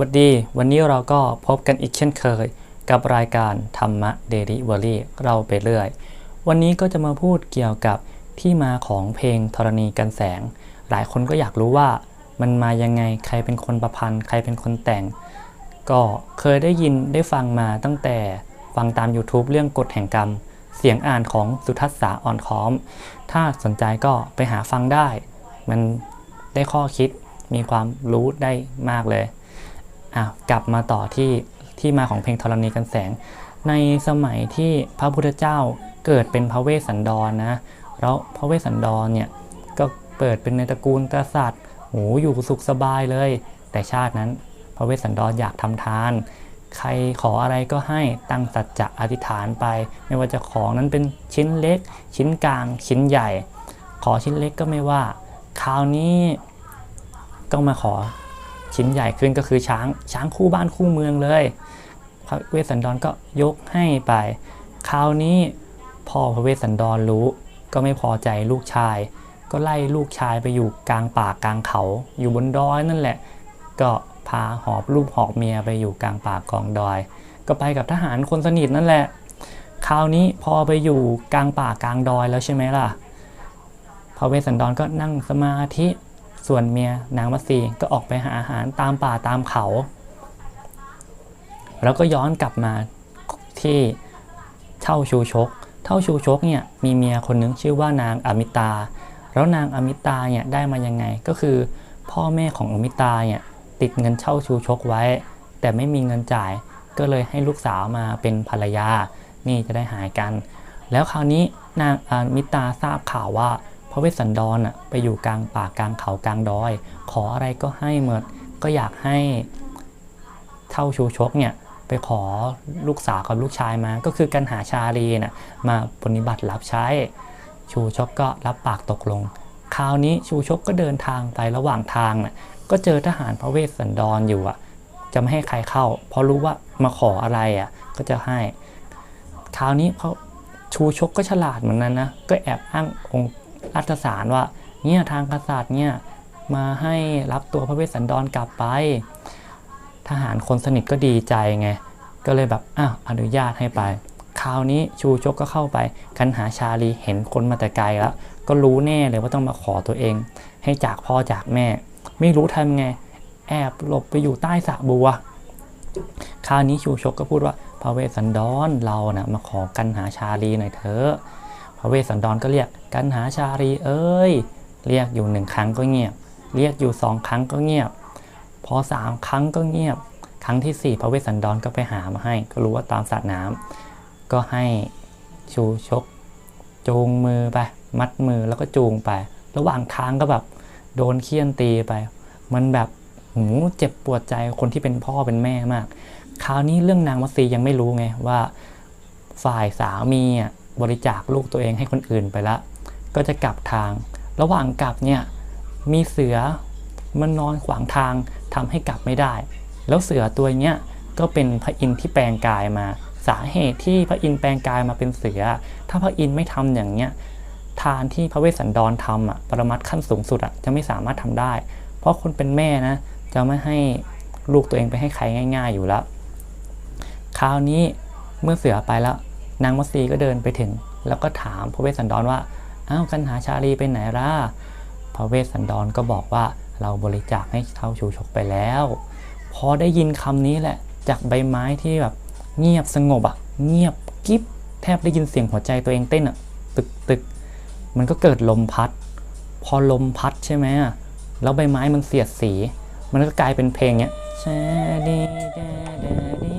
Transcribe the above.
วัสดี วันนี้เราก็พบกันอีกเช่นเคย กับรายการธรรมะเดลิเวอรี่เราไปเรื่อย วันนี้ก็จะมาพูดเกี่ยวกับที่มาของเพลงธรณีกันแสง หลายคนก็อยากรู้ว่ามันมายังไงใครเป็นคนประพันธ์ ใครเป็นคนแต่ง ก็เคยได้ยินได้ฟังมาตั้งแต่ฟังตาม YouTube เรื่องกฎแห่งกรรม เสียงอ่านของสุทัศน์สาอ่อนค้อม ถ้าสนใจก็ไปหาฟังได้ มันได้ข้อคิดมีความรู้ได้มากเลย อะกลับมาต่อที่ที่มาของเพลงธรณีกันแสง ในสมัยที่พระพุทธเจ้าเกิดเป็นพระเวสสันดรนะแล้วพระเวสสันดรเนี่ยก็เปิดเป็นในตระกูลกษัตริย์โหอยู่สุขสบายเลย แต่ชาตินั้นพระเวสสันดรอยากทำทาน ใครขออะไรก็ให้ตั้งสัจจะอธิษฐานไป ไม่ว่าจะของนั้นเป็นชิ้นเล็ก ชิ้นกลาง ชิ้นใหญ่ ขอชิ้นเล็กก็ไม่ว่า คราวนี้ก็มาขอ ชิ้นใหญ่ขึ้นก็คือช้างช้างคู่บ้านคู่เมืองเลยพระเวสสันดรก็ยกให้ไป คราวนี้พ่อพระเวสสันดรรู้ก็ไม่พอใจลูกชาย ก็ไล่ลูกชายไปอยู่กลางป่ากลางเขา อยู่บนดอยนั่นแหละ ก็พาหอบลูกหอบเมียไปอยู่กลางป่ากองดอย ก็ไปกับทหารคนสนิทนั่นแหละ คราวนี้พอไปอยู่กลางป่ากลางดอยแล้วใช่ไหมล่ะพระเวสสันดรก็นั่งสมาธิ ส่วนเมียนางมัตสีก็ออกไปหาอาหารตามป่าตามเขา แล้วก็ย้อนกลับมาที่เท่าชูชก เท่าชูชกเนี่ยมีเมียคนหนึงชื่อว่านางอมิตา แล้วนางอมิตาเนี่ยได้มายังไงก็คือพ่อแม่ของอมิตาเนี่ยติดเงินเช่าชูชกไว้ แต่ไม่มีเงินจ่ายก็เลยให้ลูกสาวมาเป็นภรรยา นี่จะได้หายกัน แล้วคราวนี้นางอมิตาทราบข่าวว่า ระเวสสันดรน่ะไปอยู่กลางป่ากลางเขากลางดอย ขออะไรก็ให้หมดก็อยากให้เท่าชูชกเนี่ยไปขอลูกสาวกับลูกชายมา ก็คือกันหาชาลีน่ะมาปฏิบัติรับใช้ ชูชกก็รับปากตกลง คราวนี้ชูชกก็เดินทางไประหว่างทางน่ะก็เจอทหารพระเวสสันดรอยู่อะจะไม่ให้ใครเข้า เพราะรู้ว่ามาขออะไรอะก็จะให้ คราวนี้เขาชูชกก็ฉลาดเหมือนนั้นนะก็แอบอ้างองค์ รัฐสารว่าเนี่ยทางกษัตริย์เนี่ยมาให้รับตัวพระเวสสันดรกลับไป ทหารคนสนิทก็ดีใจไง ก็เลยแบบอ้าวอนุญาตให้ไป คราวนี้ชูชกก็เข้าไป กันหาชาลีเห็นคนมาแต่ไกลแล้ว ก็รู้แน่เลยว่าต้องมาขอตัวเอง ให้จากพ่อจากแม่ ไม่รู้ทำไง แอบหลบไปอยู่ใต้สระบัว คราวนี้ชูชกก็พูดว่าพระเวสสันดรเรานะ่ะมาขอกันหาชาลีหน่อยเถอะ ระเวสสันดรก็เรียกกันหาชาลีเอ้ย เรียกอยู่หนึ่งครั้งก็เงียบ เรียกอยู่สองครั้งก็เงียบ พอสามครั้งก็เงียบ ครั้งที่สี่พระเวสสันดรก็ไปหามาให้ ก็รู้ว่าตามสระน้ำก็ให้ชูชก จูงมือไป มัดมือแล้วก็จูงไป ระหว่างทางก็แบบโดนเคี่ยนตีไป มันแบบหูเจ็บปวดใจคนที่เป็นพ่อเป็นแม่มาก คราวนี้เรื่องนางมัตสียังไม่รู้ไงว่า ฝ่ายสามีอะ บริจาคลูกตัวเองให้คนอื่นไปละ ก็จะกลับทาง ระหว่างกลับเนี่ยมีเสือมันนอนขวางทางทำให้กลับไม่ได้ แล้วเสือตัวเนี้ยก็เป็นพระอินทร์ที่แปลงกายมา สาเหตุที่พระอินทร์แปลงกายมาเป็นเสือ ถ้าพระอินทร์ไม่ทำอย่างเนี้ยทานที่พระเวสสันดรทำอะปรมัตถ์ขั้นสูงสุดอะจะไม่สามารถทำได้ เพราะคนเป็นแม่นะจะไม่ให้ลูกตัวเองไปให้ใครง่าย ๆ อยู่แล้ว คราวนี้เมื่อเสือไปแล้ว นางมัตสีก็เดินไปถึง แล้วก็ถามพระเวสสันดรว่าอ้าวกันหาชาลีไปไหนล่ะพระเวสสันดรก็บอกว่าเราบริจาคให้เท่าชูชกไปแล้ว พอได้ยินคำนี้แหละ จากใบไม้ที่แบบเงียบสงบอะเงียบกิ๊บแทบได้ยินเสียงหัวใจตัวเองเต้นอะตึกตึกมันก็เกิดลมพัด พอลมพัดใช่ไหมอะแล้วใบไม้มันเสียดสี มันก็กลายเป็นเพลงเนี้ยชาลีแด